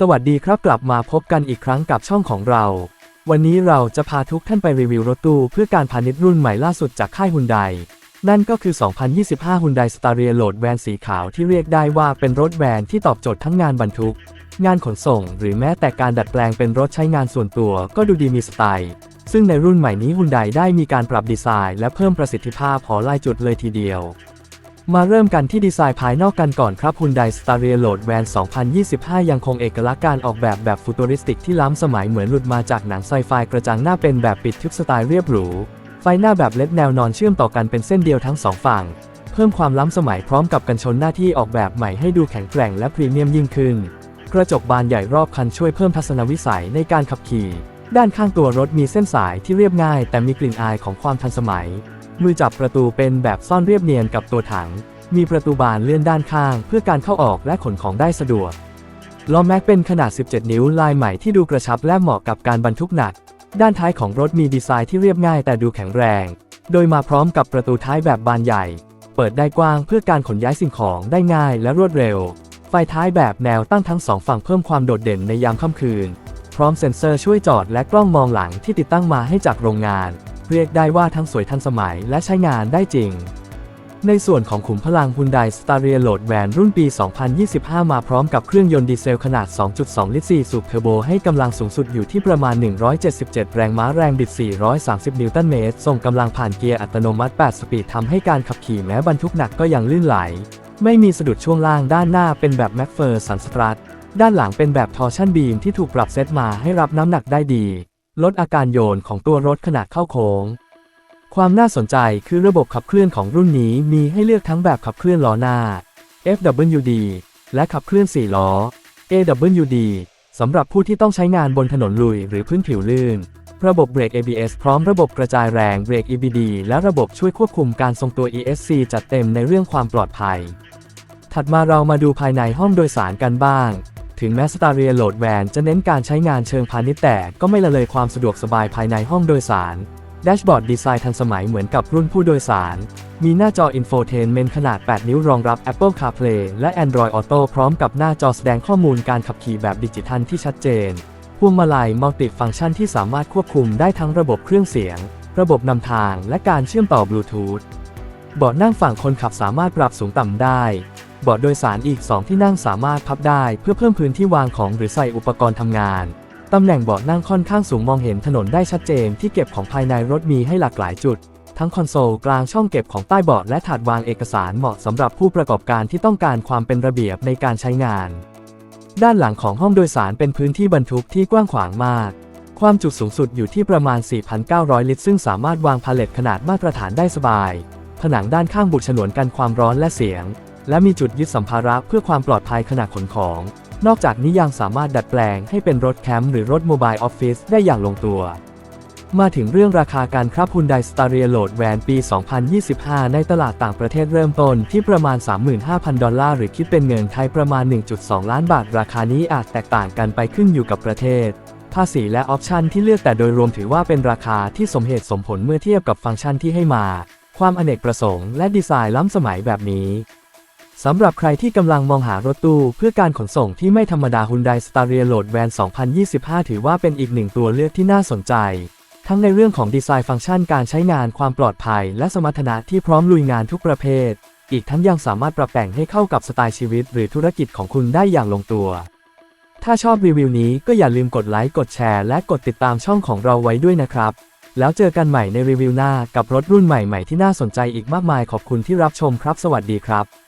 สวัสดีครับกลับมาพบกันอีกครั้งกับช่องของเรา วันนี้เราจะพาทุกท่านไปรีวิวรถตู้เพื่อการพาณิชย์รุ่นใหม่ล่าสุดจากค่ายฮุนไดนั่นก็คือ 2025 h y u n d a i Staria Road Van สีขาวที่เรียกได้ว่าเป็นรถแวนที่ตอบโจทย์ทั้งงานบรรทุก งานขนส่ง หรือแม้แต่การดัดแปลงเป็นรถใช้งานส่วนตัวก็ดูดีมีสไตล์ ซึ่งในรุ่นใหม่นี้ฮุนไดได้มีการปรับดีไซน์และเพิ่มประสิทธิภาพหอลายจุดเลยทีเดียว มาเริ่มกันที่ดีไซน์ภายนอกกันก่อนครับ Hyundai Staria Road Van 2025 ยังคงเอกลักษณ์การออกแบบแบบฟูตูริสติกที่ล้ำสมัยเหมือนหลุดมาจากหนังไซไฟกระจังหน้าเป็นแบบปิดทึบสไตล์เรียบหรู ไฟหน้าแบบเล็ดแนวนอนเชื่อมต่อกันเป็นเส้นเดียวทั้งสองฝั่ง เพิ่มความล้ำสมัยพร้อมกับกันชนหน้าที่ออกแบบใหม่ให้ดูแข็งแกร่งและพรีเมียมยิ่งขึ้น กระจกบานใหญ่รอบคันช่วยเพิ่มทัศนวิสัยในการขับขี่ ด้านข้างตัวรถมีเส้นสายที่เรียบง่าย แต่มีกลิ่นอายของความทันสมัย มือจับประตูเป็นแบบซ่อนเรียบเนียนกับตัวถัง มีประตูบานเลื่อนด้านข้าง เพื่อการเข้าออกและขนของได้สะดวก ล้อแม็กเป็นขนาด 17 นิ้วลายใหม่ที่ดูกระชับและเหมาะกับการบรรทุกหนัก ด้านท้ายของรถมีดีไซน์ที่เรียบง่ายแต่ดูแข็งแรง โดยมาพร้อมกับประตูท้ายแบบบานใหญ่ เปิดได้กว้างเพื่อการขนย้ายสิ่งของได้ง่ายและรวดเร็ว ไฟท้ายแบบแนวตั้งทั้งสองฝั่งเพิ่มความโดดเด่นในยามค่ำคืน พร้อมเซ็นเซอร์ช่วยจอดและกล้องมองหลังที่ติดตั้งมาให้จากโรงงาน เรียกได้ว่าทั้งสวยทันสมัยและใช้งานได้จริง ในส่วนของขุมพลัง Hyundai Staria Road Van รุ่นปี 2025 มาพร้อมกับเครื่องยนต์ดีเซลขนาด 2.2 ลิตร 4 สูบเทอร์โบให้กำลังสูงสุดอยู่ที่ประมาณ 177 แรงม้าแรงบิด 430 นิวตันเมตรส่งกำลังผ่านเกียร์อัตโนมัติ 8 สปีดทำให้การขับขี่แม้บรรทุกหนักก็ยังลื่นไหล ไม่มีสะดุดช่วงล่างด้านหน้าเป็นแบบแม็กเฟอร์สันสตรัท ด้านหลังเป็นแบบทอร์ชันบีมที่ถูกปรับเซตมาให้รับน้ำหนักได้ดี ลดอาการโยนของตัวรถขณะเข้าโค้ง ความน่าสนใจคือระบบขับเคลื่อนของรุ่นนี้มีให้เลือกทั้งแบบขับเคลื่อนล้อหน้า FWD และขับเคลื่อน 4 ล้อ AWD สำหรับผู้ที่ต้องใช้งานบนถนนลุยหรือพื้นผิวลื่น ระบบเบรก ABS พร้อมระบบกระจายแรงเบรก EBD และระบบช่วยควบคุมการทรงตัว ESC จัดเต็มในเรื่องความปลอดภัย ถัดมาเรามาดูภายในห้องโดยสารกันบ้าง ถึงแม้ Staria Road Van จะเน้นการใช้งานเชิงพาณิชย์แต่ก็ไม่ละเลยความสะดวกสบายภายในห้องโดยสารแดชบอร์ดดีไซน์ทันสมัยเหมือนกับรุ่นผู้โดยสาร มีหน้าจอ Infotainment ขนาด 8 นิ้วรองรับ Apple CarPlay และ Android Auto พร้อมกับหน้าจอแสดงข้อมูลการขับขี่แบบดิจิทัลที่ชัดเจน พวงมาลัยมัลติฟังก์ชันที่สามารถควบคุมได้ทั้งระบบเครื่องเสียง ระบบนำทาง และการเชื่อมต่อบลูทูธ เบาะนั่งฝั่งคนขับสามารถปรับสูงต่ำได้ เบาะโดยสารอีก 2 ที่นั่งสามารถพับได้เพื่อเพิ่มพื้นที่วางของหรือใส่อุปกรณ์ทำงาน ตำแหน่งเบาะนั่งค่อนข้างสูงมองเห็นถนนได้ชัดเจนที่เก็บของภายในรถมีให้หลากหลายจุด ทั้งคอนโซลกลางช่องเก็บของใต้เบาะและถาดวางเอกสารเหมาะสำหรับผู้ประกอบการที่ต้องการความเป็นระเบียบในการใช้งาน ด้านหลังของห้องโดยสารเป็นพื้นที่บรรทุกที่กว้างขวางมาก ความจุสูงสุดอยู่ที่ประมาณ 4,900 ลิตร ซึ่งสามารถวางพาเลตขนาดมาตรฐานได้สบาย ผนังด้านข้างบุดฉนวนกันความร้อนและเสียง และมีจุดยึดสัมภาระเพื่อความปลอดภัยขณะขนของ นอกจากนี้ยังสามารถดัดแปลงให้เป็นรถแคมป์หรือรถโมบายออฟฟิศได้อย่างลงตัว มาถึงเรื่องราคาการครับ Hyundai Staria Road Van ปี 2025 ในตลาดต่างประเทศเริ่มต้นที่ประมาณ 35,000 ดอลลาร์หรือคิดเป็นเงินไทยประมาณ 1.2 ล้านบาท ราคานี้อาจแตกต่างกันไปขึ้นอยู่กับประเทศภาษีและออปชันที่เลือกแต่โดยรวมถือว่าเป็นราคาที่สมเหตุสมผลเมื่อเทียบกับฟังก์ชันที่ให้มา ความอเนกประสงค์และดีไซน์ล้ำสมัยแบบนี้ สำหรับใครที่กำลังมองหารถตู้เพื่อการขนส่งที่ไม่ธรรมดา Hyundai Staria Road Van 2025 ถือว่าเป็นอีกหนึ่งตัวเลือกที่น่าสนใจ ทั้งในเรื่องของดีไซน์ฟังก์ชันการใช้งานความปลอดภัย และสมรรถนะที่พร้อมลุยงานทุกประเภท อีกทั้งยังสามารถปรับแต่งให้เข้ากับสไตล์ชีวิต หรือธุรกิจของคุณได้อย่างลงตัว ถ้าชอบรีวิวนี้ก็อย่าลืมกดไลค์กดแชร์และกดติดตามช่องของเราไว้ด้วยนะครับ แล้วเจอกันใหม่ในรีวิวหน้ากับรถรุ่นใหม่ๆที่น่าสนใจอีกมากมายขอบคุณที่รับชมครับ สวัสดีครับ